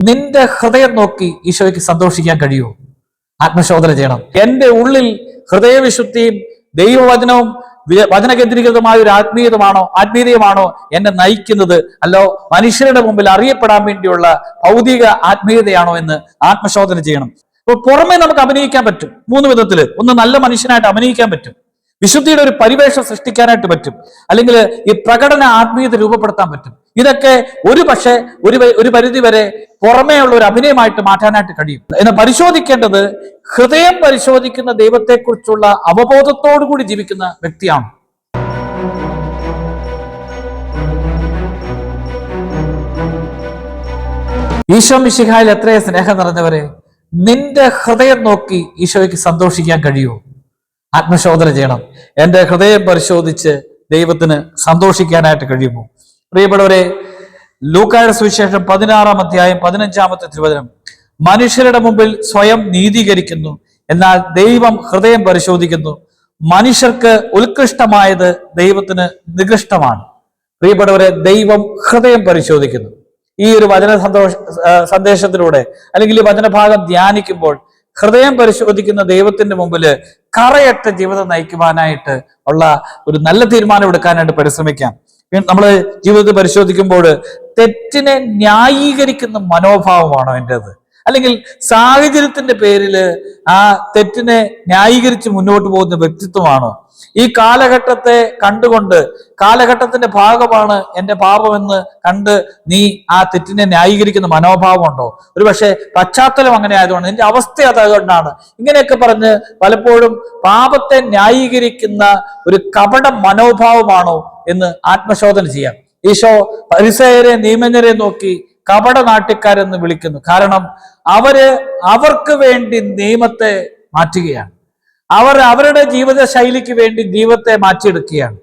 നിന്റെ ഹൃദയം നോക്കി ഈശോയ്ക്ക് സന്തോഷിക്കാൻ കഴിയുമോ? ആത്മശോധന ചെയ്യണം. എന്റെ ഉള്ളിൽ ഹൃദയവിശുദ്ധിയും ദൈവവചനവും വചനകേന്ദ്രീകൃതമായ ഒരു ആത്മീയതമാണോ ആത്മീയതയുമാണോ എന്നെ നയിക്കുന്നത്? അല്ലോ മനുഷ്യരുടെ മുമ്പിൽ അറിയപ്പെടാൻ വേണ്ടിയുള്ള ഭൗതിക ആത്മീയതയാണോ എന്ന് ആത്മശോധന ചെയ്യണം. അപ്പൊ പുറമെ നമുക്ക് അഭിനയിക്കാൻ പറ്റും. മൂന്ന് വിധത്തിൽ. ഒന്ന് നല്ല മനുഷ്യനായിട്ട് അഭിനയിക്കാൻ പറ്റും. വിശുദ്ധിയുടെ ഒരു പരിവേഷം സൃഷ്ടിക്കാനായിട്ട് പറ്റും. അല്ലെങ്കിൽ ഈ പ്രകടന ആത്മീയത രൂപപ്പെടുത്താൻ പറ്റും. ഇതൊക്കെ ഒരു പക്ഷേ ഒരു ഒരു പരിധി വരെ ഉള്ള ഒരു അഭിനയമായിട്ട് മാറ്റാനായിട്ട് കഴിയും. എന്നാൽ പരിശോധിക്കേണ്ടത് ഹൃദയം പരിശോധിക്കുന്ന ദൈവത്തെക്കുറിച്ചുള്ള അവബോധത്തോടു കൂടി ജീവിക്കുന്ന വ്യക്തിയാണ്. ഈശോ മിശിഹായിൽ എത്രയോ സ്നേഹം നിറഞ്ഞവരെ നിന്റെ ഹൃദയം നോക്കി ഈശോയ്ക്ക് സന്തോഷിക്കാൻ കഴിയുമോ? ആത്മശോധന ചെയ്യണം. എന്റെ ഹൃദയം പരിശോധിച്ച് ദൈവത്തിന് സന്തോഷിക്കാനായിട്ട് കഴിയുമോ? പ്രിയപ്പെട്ടവരെ ലൂക്കായുടെ സുവിശേഷം പതിനാറാം അധ്യായം പതിനഞ്ചാമത്തെ തിരുവചനം. മനുഷ്യരുടെ മുമ്പിൽ സ്വയം നീതീകരിക്കുന്നു. എന്നാൽ ദൈവം ഹൃദയം പരിശോധിക്കുന്നു. മനുഷ്യർക്ക് ഉത്കൃഷ്ടമായത് ദൈവത്തിന് നികൃഷ്ടമാണ്. പ്രിയപ്പെട്ടവരെ ദൈവം ഹൃദയം പരിശോധിക്കുന്നു. ഈ ഒരു വചന സന്തോഷ സന്ദേശത്തിലൂടെ അല്ലെങ്കിൽ ഈ വചനഭാഗം ധ്യാനിക്കുമ്പോൾ ഹൃദയം പരിശോധിക്കുന്ന ദൈവത്തിന്റെ മുമ്പിൽ കറയറ്റ ജീവിതം നയിക്കുവാനായിട്ട് ഉള്ള ഒരു നല്ല തീരുമാനം എടുക്കാനായിട്ട് പരിശ്രമിക്കാം. നമ്മൾ ജീവിതത്തിൽ പരിശോധിക്കുമ്പോൾ തെറ്റിനെ ന്യായീകരിക്കുന്ന മനോഭാവമാണോ എന്റെത് അല്ലെങ്കിൽ സാഹചര്യത്തിന്റെ പേരിൽ ആ തെറ്റിനെ ന്യായീകരിച്ച് മുന്നോട്ട് പോകുന്ന വ്യക്തിത്വമാണോ? ഈ കാലഘട്ടത്തെ കണ്ടുകൊണ്ട് കാലഘട്ടത്തിന്റെ ഭാഗമാണ് എന്റെ പാപമെന്ന് കണ്ട് നീ ആ തെറ്റിനെ ന്യായീകരിക്കുന്ന മനോഭാവമുണ്ടോ? ഒരു പക്ഷേ പശ്ചാത്തലം അങ്ങനെ ആയതുകൊണ്ട് നിന്റെ അവസ്ഥ അതുകൊണ്ടാണ്. ഇങ്ങനെയൊക്കെ പറഞ്ഞ് പലപ്പോഴും പാപത്തെ ന്യായീകരിക്കുന്ന ഒരു കപട മനോഭാവമാണോ എന്ന് ആത്മശോധന ചെയ്യാം. ഈശോ പരിസയരെ നിയമജ്ഞരെ നോക്കി കപട നാട്ടിക്കാരെന്ന് വിളിക്കുന്നു. കാരണം അവർ അവർക്ക് വേണ്ടി നിയമത്തെ മാറ്റുകയാണ്. അവർ അവരുടെ ജീവിത ശൈലിക്ക് വേണ്ടി ദൈവത്തെ മാറ്റിയെടുക്കുകയാണ്.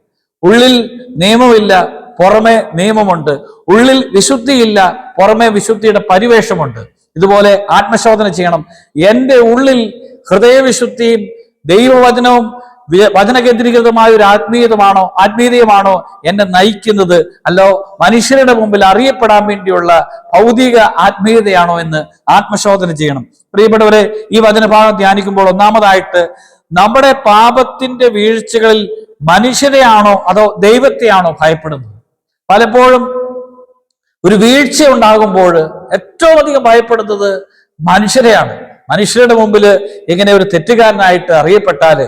ഉള്ളിൽ നിയമമില്ല പുറമെ നിയമമുണ്ട്. ഉള്ളിൽ വിശുദ്ധിയില്ല പുറമെ വിശുദ്ധിയുടെ പരിവേഷമുണ്ട്. ഇതുപോലെ ആത്മശോധന ചെയ്യണം. എന്റെ ഉള്ളിൽ ഹൃദയവിശുദ്ധിയും ദൈവവചനവും വി- കേന്ദ്രീകൃതമായ ഒരു ആത്മീയതമാണോ ആത്മീയതയുമാണോ എന്നെ നയിക്കുന്നത്? അല്ലോ മനുഷ്യരുടെ മുമ്പിൽ അറിയപ്പെടാൻ വേണ്ടിയുള്ള ഭൗതിക ആത്മീയതയാണോ എന്ന് ആത്മശോധന ചെയ്യണം. പ്രിയപ്പെട്ടവരെ ഈ വചനഭാഗം ധ്യാനിക്കുമ്പോൾ ഒന്നാമതായിട്ട് നമ്മുടെ പാപത്തിന്റെ വീഴ്ചകളിൽ മനുഷ്യരെയാണോ അതോ ദൈവത്തെയാണോ ഭയപ്പെടുന്നത്? പലപ്പോഴും ഒരു വീഴ്ച ഉണ്ടാകുമ്പോൾ ഏറ്റവും അധികം ഭയപ്പെടുന്നത് മനുഷ്യരെയാണ്. മനുഷ്യരുടെ മുമ്പിൽ ഇങ്ങനെ ഒരു തെറ്റുകാരനായിട്ട് അറിയപ്പെട്ടാൽ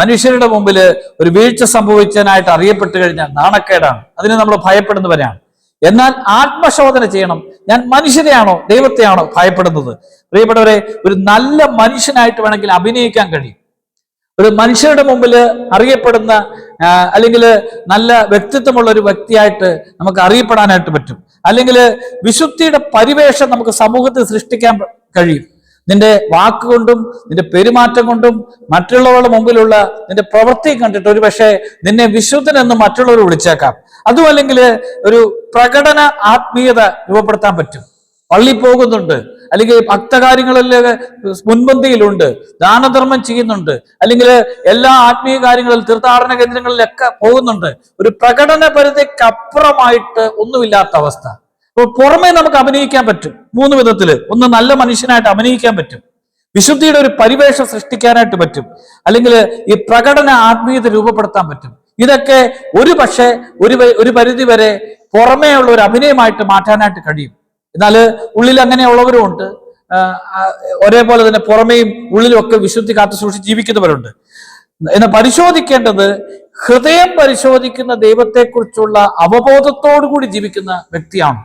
മനുഷ്യരുടെ മുമ്പിൽ ഒരു വീഴ്ച സംഭവിച്ചതിനായിട്ട് അറിയപ്പെട്ടു കഴിഞ്ഞാൽ നാണക്കേടാണ്. അതിന് നമ്മൾ ഭയപ്പെടുന്നവരാണ്. എന്നാൽ ആത്മശോധന ചെയ്യണം. ഞാൻ മനുഷ്യരെയാണോ ദൈവത്തെയാണോ ഭയപ്പെടുന്നത്? പ്രിയപ്പെട്ടവരെ ഒരു നല്ല മനുഷ്യനായിട്ട് വേണമെങ്കിൽ അഭിനയിക്കാൻ കഴിയും. ഒരു മനുഷ്യരുടെ മുമ്പിൽ അറിയപ്പെടുന്ന അല്ലെങ്കിൽ നല്ല വ്യക്തിത്വമുള്ള ഒരു വ്യക്തിയായിട്ട് നമുക്ക് അറിയപ്പെടാനായിട്ട് പറ്റും. അല്ലെങ്കിൽ വിശുദ്ധിയുടെ പരിവേഷം നമുക്ക് സമൂഹത്തിൽ സൃഷ്ടിക്കാൻ കഴിയും. നിന്റെ വാക്കുകൊണ്ടും നിന്റെ പെരുമാറ്റം കൊണ്ടും മറ്റുള്ളവരുടെ മുമ്പിലുള്ള നിന്റെ പ്രവൃത്തി കണ്ടിട്ട് ഒരു പക്ഷേ നിന്നെ വിശുദ്ധനെന്ന് മറ്റുള്ളവർ വിളിച്ചേക്കാം. അതും അല്ലെങ്കിൽ ഒരു പ്രകടന ആത്മീയത രൂപപ്പെടുത്താൻ പറ്റും. പള്ളി പോകുന്നുണ്ട്. അല്ലെങ്കിൽ ഭക്തകാര്യങ്ങളിൽ മുൻപന്തിയിലുണ്ട്. ദാനധർമ്മം ചെയ്യുന്നുണ്ട്. അല്ലെങ്കിൽ എല്ലാ ആത്മീയ കാര്യങ്ങളിൽ തീർത്ഥാടന കേന്ദ്രങ്ങളിലൊക്കെ പോകുന്നുണ്ട്. ഒരു പ്രകടന പരിധിക്കപ്പുറമായിട്ട് ഒന്നുമില്ലാത്ത അവസ്ഥ. അപ്പോൾ പുറമേ നമുക്ക് അഭിനയിക്കാൻ പറ്റും. മൂന്ന് വിധത്തിൽ ഒന്ന് നല്ല മനുഷ്യനായിട്ട് അഭിനയിക്കാൻ പറ്റും. വിശുദ്ധിയുടെ ഒരു പരിവേഷം സൃഷ്ടിക്കാനായിട്ട് പറ്റും. അല്ലെങ്കിൽ ഈ പ്രകടന ആത്മീയത രൂപപ്പെടുത്താൻ പറ്റും. ഇതൊക്കെ ഒരു പക്ഷേ ഒരു ഒരു പരിധി വരെ ഉള്ള ഒരു അഭിനയമായിട്ട് മാറ്റാനായിട്ട് കഴിയും. എന്നാൽ ഉള്ളിൽ അങ്ങനെയുള്ളവരും ഉണ്ട്. ഒരേപോലെ തന്നെ പുറമേയും ഉള്ളിലും ഒക്കെ വിശുദ്ധി കാത്തു സൂക്ഷിച്ച് ജീവിക്കുന്നവരുണ്ട്. എന്നാൽ പരിശോധിക്കേണ്ടത് ഹൃദയം പരിശോധിക്കുന്ന ദൈവത്തെക്കുറിച്ചുള്ള അവബോധത്തോടു കൂടി ജീവിക്കുന്ന വ്യക്തിയാണ്.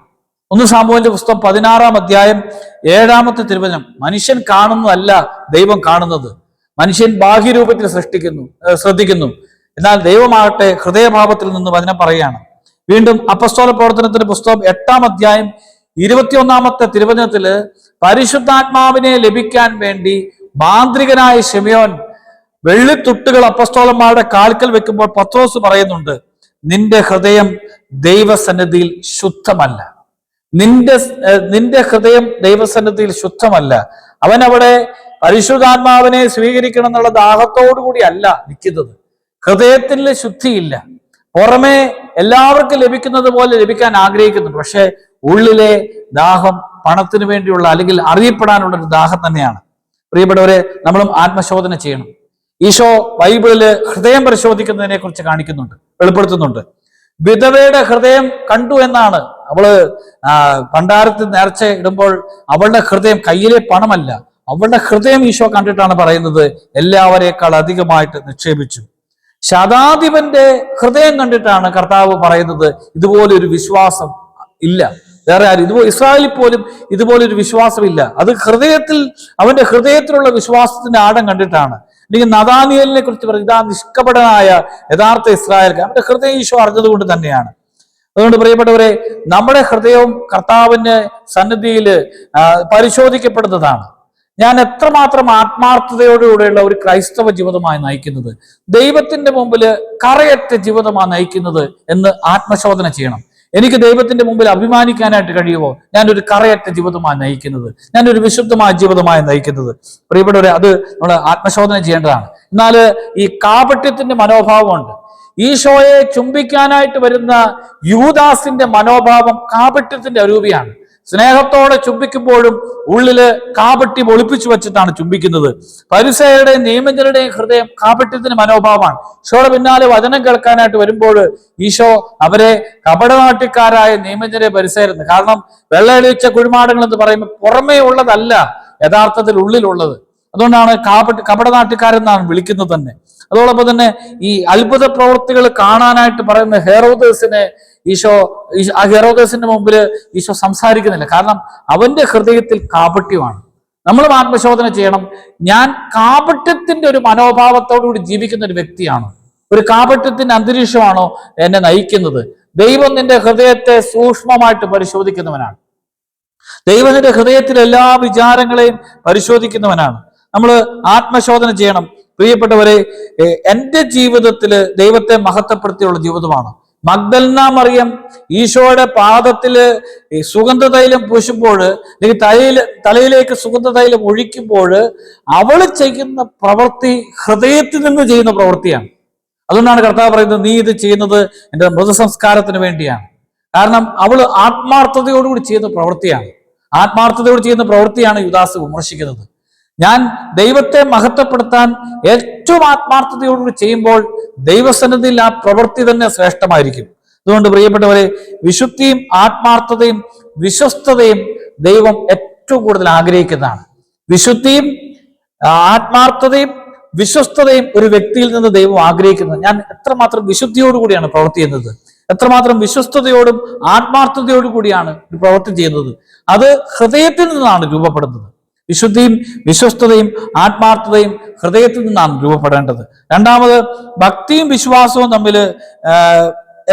ഒന്ന് സാമൂഹിന്റെ പുസ്തകം പതിനാറാം അധ്യായം ഏഴാമത്തെ തിരുവചനം. മനുഷ്യൻ കാണുന്നതല്ല ദൈവം കാണുന്നത്. മനുഷ്യൻ ബാഹ്യരൂപത്തിൽ സൃഷ്ടിക്കുന്നു ശ്രദ്ധിക്കുന്നു. എന്നാൽ ദൈവമാകട്ടെ ഹൃദയഭാവത്തിൽ നിന്ന് വചനം പറയുകയാണ്. വീണ്ടും അപ്പസ്തോല പ്രവർത്തനത്തിന്റെ പുസ്തകം എട്ടാം അധ്യായം ഇരുപത്തിയൊന്നാമത്തെ തിരുവചനത്തിൽ പരിശുദ്ധാത്മാവിനെ ലഭിക്കാൻ വേണ്ടി മാന്ത്രികനായ ഷെമിയോൻ വെള്ളിത്തുട്ടുകൾ അപ്പസ്തോലന്മാരുടെ കാൽക്കൽ വെക്കുമ്പോൾ പത്രോസ് പറയുന്നുണ്ട് നിന്റെ ഹൃദയം ദൈവസന്നിധിയിൽ ശുദ്ധമല്ല. നിന്റെ നിന്റെ ഹൃദയം ദൈവസന്നിധിയിൽ ശുദ്ധമല്ല. അവൻ അവിടെ പരിശുദ്ധാത്മാവിനെ സ്വീകരിക്കണം എന്നുള്ള ദാഹത്തോടു കൂടിയല്ല നിൽക്കുന്നത്. ഹൃദയത്തിൽ ശുദ്ധിയില്ല. പുറമെ എല്ലാവർക്കും ലഭിക്കുന്നത് പോലെ ലഭിക്കാൻ ആഗ്രഹിക്കുന്നുണ്ട് പക്ഷേ ഉള്ളിലെ ദാഹം പണത്തിന് വേണ്ടിയുള്ള അല്ലെങ്കിൽ അറിയപ്പെടാനുള്ള ഒരു ദാഹം തന്നെയാണ്. പ്രിയപ്പെട്ടവരെ നമ്മളും ആത്മശോധന ചെയ്യണം. ഈശോ ബൈബിളിൽ ഹൃദയം പരിശോധിക്കുന്നതിനെ കുറിച്ച് കാണിക്കുന്നുണ്ട് വെളിപ്പെടുത്തുന്നുണ്ട്. വിധവയുടെ ഹൃദയം കണ്ടു എന്നാണ്. അവൾ പണ്ടാരത്തിൽ നേർച്ച ഇടുമ്പോൾ അവളുടെ ഹൃദയം കയ്യിലെ പണമല്ല. അവളുടെ ഹൃദയം ഈശോ കണ്ടിട്ടാണ് പറയുന്നത് എല്ലാവരെക്കാൾ അധികമായിട്ട് നിക്ഷേപിച്ചു. ശതാധിപന്റെ ഹൃദയം കണ്ടിട്ടാണ് കർത്താവ് പറയുന്നത് ഇതുപോലെ ഒരു വിശ്വാസം ഇല്ല. വേറെ ആരും ഇതുപോലെ ഇസ്രായേലിൽ പോലും ഇതുപോലൊരു വിശ്വാസമില്ല. അത് ഹൃദയത്തിൽ അവന്റെ ഹൃദയത്തിലുള്ള വിശ്വാസത്തിന്റെ ആഴം കണ്ടിട്ടാണ്. അല്ലെങ്കിൽ നദാനിയലിനെ കുറിച്ച് പറയും ഇതാ നിഷ്കപടനായ യഥാർത്ഥ ഇസ്രായേൽ അവന്റെ ഹൃദയം ഈശോ അറിഞ്ഞതുകൊണ്ട് തന്നെയാണ്. അതുകൊണ്ട് പ്രിയപ്പെട്ടവരെ നമ്മുടെ ഹൃദയവും കർത്താവിന്റെ സന്നിധിയിൽ പരിശോധിക്കപ്പെടുന്നതാണ്. ഞാൻ എത്രമാത്രം ആത്മാർത്ഥതയോടുകൂടെയുള്ള ഒരു ക്രൈസ്തവ ജീവിതമായി നയിക്കുന്നത്? ദൈവത്തിന്റെ മുമ്പിൽ കറയറ്റ ജീവിതമാണ് നയിക്കുന്നത് എന്ന് ആത്മശോധന ചെയ്യണം. എനിക്ക് ദൈവത്തിന്റെ മുമ്പിൽ അഭിമാനിക്കാനായിട്ട് കഴിയുമോ? ഞാനൊരു കറയറ്റ ജീവിതമാണ് നയിക്കുന്നത്. ഞാനൊരു വിശുദ്ധമായ ജീവിതമായി നയിക്കുന്നത്. പ്രിയപ്പെട്ടവരെ അത് നമ്മൾ ആത്മശോധന ചെയ്യേണ്ടതാണ്. എന്നാൽ ഈ കാപട്യത്തിന്റെ മനോഭാവമുണ്ട്. ഈശോയെ ചുംബിക്കാനായിട്ട് വരുന്ന യൂദാസിന്റെ മനോഭാവം കാപട്യത്തിന്റെ അരൂപിയാണ്. സ്നേഹത്തോടെ ചുംബിക്കുമ്പോഴും ഉള്ളിൽ കാപട്ടി ഒളിപ്പിച്ചു വെച്ചിട്ടാണ് ചുംബിക്കുന്നത്. പരിസയുടെയും നിയമജരുടെയും ഹൃദയം കാപട്യത്തിന് മനോഭാവമാണ്. ഈശോയുടെ പിന്നാലെ വചനം കേൾക്കാനായിട്ട് വരുമ്പോൾ ഈശോ അവരെ കപടനാട്ടിക്കാരായ നിയമജനെ പരിസരുന്നു കാരണം വെള്ളയെളിച്ച കുഴിമാടങ്ങൾ എന്ന് പറയുമ്പോൾ പുറമേ ഉള്ളതല്ല യഥാർത്ഥത്തിൽ ഉള്ളിലുള്ളത്. അതുകൊണ്ടാണ് കാപട്ട് കപടനാട്ടുകാരെന്നാണ് വിളിക്കുന്നത് തന്നെ. അതോടൊപ്പം തന്നെ ഈ അത്ഭുത പ്രവൃത്തികൾ കാണാനായിട്ട് പറയുന്ന ഹെറോദേസിനെ ഈശോ ആ ഹെറോദേസിന്റെ മുമ്പിൽ ഈശോ സംസാരിക്കുന്നില്ല. കാരണം അവന്റെ ഹൃദയത്തിൽ കാപട്യമാണ്. നമ്മളും ആത്മശോധന ചെയ്യണം. ഞാൻ കാപട്യത്തിന്റെ ഒരു മനോഭാവത്തോടുകൂടി ജീവിക്കുന്ന ഒരു വ്യക്തിയാണ്. ഒരു കാപട്യത്തിന്റെ അന്തരീക്ഷമാണോ എന്നെ നയിക്കുന്നത്? ദൈവം നിന്റെ ഹൃദയത്തെ സൂക്ഷ്മമായിട്ട് പരിശോധിക്കുന്നവനാണ്. ദൈവത്തിന്റെ ഹൃദയത്തിലെ എല്ലാ വിചാരങ്ങളെയും പരിശോധിക്കുന്നവനാണ്. നമ്മൾ ആത്മശോധന ചെയ്യണം. പ്രിയപ്പെട്ടവരെ എന്റെ ജീവിതത്തിൽ ദൈവത്തെ മഹത്വപ്പെടുത്തിയുള്ള ജീവിതമാണ്. മഗ്ദൽന മറിയം ഈശോയുടെ പാദത്തിൽ സുഗന്ധ സുഗന്ധതൈലം പൂശുമ്പോൾ അല്ലെങ്കിൽ തലയിൽ തലയിലേക്ക് സുഗന്ധതൈലം ഒഴിക്കുമ്പോൾ അവൾ ചെയ്യുന്ന പ്രവൃത്തി ഹൃദയത്തിൽ നിന്ന് ചെയ്യുന്ന പ്രവൃത്തിയാണ്. അതുകൊണ്ടാണ് കർത്താവ് പറയുന്നത് നീ ഇത് ചെയ്യുന്നത് എന്റെ മൃതസംസ്കാരത്തിന് വേണ്ടിയാണ്. കാരണം അവൾ ആത്മാർത്ഥതയോടുകൂടി ചെയ്യുന്ന പ്രവൃത്തിയാണ്. ആത്മാർത്ഥതയോട് ചെയ്യുന്ന പ്രവൃത്തിയാണ് യുദാസ് വിമർശിക്കുന്നത്. ഞാൻ ദൈവത്തെ മഹത്വപ്പെടുത്താൻ ഏറ്റവും ആത്മാർത്ഥതയോടുകൂടി ചെയ്യുമ്പോൾ ദൈവസന്നിധിയിൽ ആ പ്രവൃത്തി തന്നെ ശ്രേഷ്ഠമായിരിക്കും. അതുകൊണ്ട് പ്രിയപ്പെട്ടവരെ വിശുദ്ധിയും ആത്മാർത്ഥതയും വിശ്വസ്തതയും ദൈവം ഏറ്റവും കൂടുതൽ ആഗ്രഹിക്കുന്നതാണ്. വിശുദ്ധിയും ആത്മാർത്ഥതയും വിശ്വസ്തതയും ഒരു വ്യക്തിയിൽ നിന്ന് ദൈവം ആഗ്രഹിക്കുന്നത്. ഞാൻ എത്രമാത്രം വിശുദ്ധിയോടുകൂടിയാണ് പ്രവൃത്തി ചെയ്യുന്നത്. എത്രമാത്രം വിശ്വസ്തയോടും ആത്മാർത്ഥതയോടും കൂടിയാണ് പ്രവൃത്തി ചെയ്യുന്നത്. അത് ഹൃദയത്തിൽ നിന്നാണ് രൂപപ്പെടുന്നത്. വിശുദ്ധിയും വിശ്വസ്തതയും ആത്മാർത്ഥതയും ഹൃദയത്തിൽ നിന്നാണ് രൂപപ്പെടേണ്ടത്. രണ്ടാമത് ഭക്തിയും വിശ്വാസവും തമ്മിൽ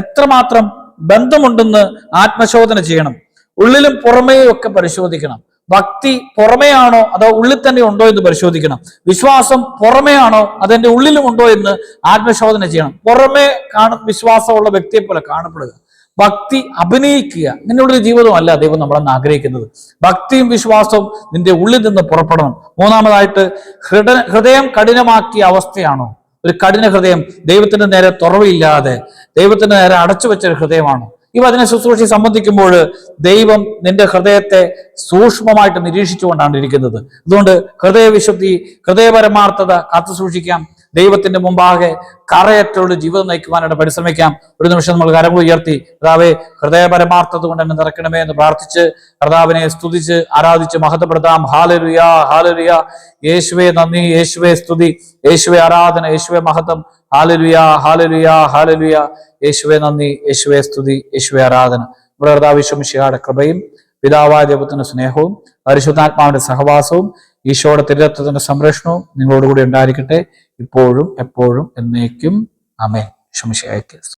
എത്രമാത്രം ബന്ധമുണ്ടെന്ന് ആത്മശോധന ചെയ്യണം. ഉള്ളിലും പുറമേയും ഒക്കെ പരിശോധിക്കണം. ഭക്തി പുറമെയാണോ അതോ ഉള്ളിൽ തന്നെ ഉണ്ടോ എന്ന് പരിശോധിക്കണം. വിശ്വാസം പുറമെയാണോ അതെന്റെ ഉള്ളിലും ഉണ്ടോ എന്ന് ആത്മശോധന ചെയ്യണം. പുറമേ കാണും വിശ്വാസമുള്ള വ്യക്തിയെ പോലെ കാണപ്പെടുക. ഭക്തി അഭിനയിക്കുക. ഇങ്ങനെയുള്ളൊരു ജീവിതമല്ല ദൈവം നമ്മളെന്ന് ആഗ്രഹിക്കുന്നത്. ഭക്തിയും വിശ്വാസവും നിന്റെ ഉള്ളിൽ നിന്ന് പുറപ്പെടണം. മൂന്നാമതായിട്ട് ഹൃദയ ഹൃദയം കഠിനമാക്കിയ അവസ്ഥയാണോ? ഒരു കഠിന ഹൃദയം ദൈവത്തിന്റെ നേരെ തുറവില്ലാതെ ദൈവത്തിന്റെ നേരെ അടച്ചു വെച്ച ഒരു ഹൃദയമാണോ? ഇവ അതിനെ ശുശ്രൂഷയെ സംബന്ധിക്കുമ്പോൾ ദൈവം നിന്റെ ഹൃദയത്തെ സൂക്ഷ്മമായിട്ട് നിരീക്ഷിച്ചുകൊണ്ടാണ് ഇരിക്കുന്നത്. അതുകൊണ്ട് ഹൃദയവിശുദ്ധി ഹൃദയപരമാർത്ഥത കാത്തു സൂക്ഷിക്കാം ദൈവത്തിന്റെ മുമ്പാകെ കറയറ്റുള്ള ജീവിതം നയിക്കുവാനായിട്ട് പരിശ്രമിക്കാം. ഒരു നിമിഷം നമ്മൾ കരങ്ങൾ ഉയർത്തി കർത്താവെ ഹൃദയപരമാർത്ഥത കൊണ്ട് എന്നെ നിറക്കണമേ എന്ന് പ്രാർത്ഥിച്ച് കർത്താവിനെ സ്തുതിച്ച് ആരാധിച്ച് മഹത്വപ്പെടുത്താം. ഹാലരുയ ഹാലരുയ യേശുവേ നന്ദി. യേശുവേ സ്തുതി. യേശുവേ ആരാധന. യേശുവേ മഹത്വം. ഹാലരുയ ഹാലരുയ ഹാലരുയ യേശുവേ നന്ദി. യേശുവേ സ്തുതി. യേശുവേ ആരാധന. നമ്മുടെ കർത്താവ് കർത്താവിശ്വമിഷിയുടെ കൃപയും പിതാവായ ദൈവത്തിന്റെ സ്നേഹവും പരിശുദ്ധാത്മാവിന്റെ സഹവാസവും ഈശോയുടെ തിരുത്വത്തിന്റെ സംരക്ഷണവും നിങ്ങളോടുകൂടി ഉണ്ടായിരിക്കട്ടെ ഇപ്പോഴും എപ്പോഴും എന്നേക്കും. അമേ ശമിഷയ്ക്ക്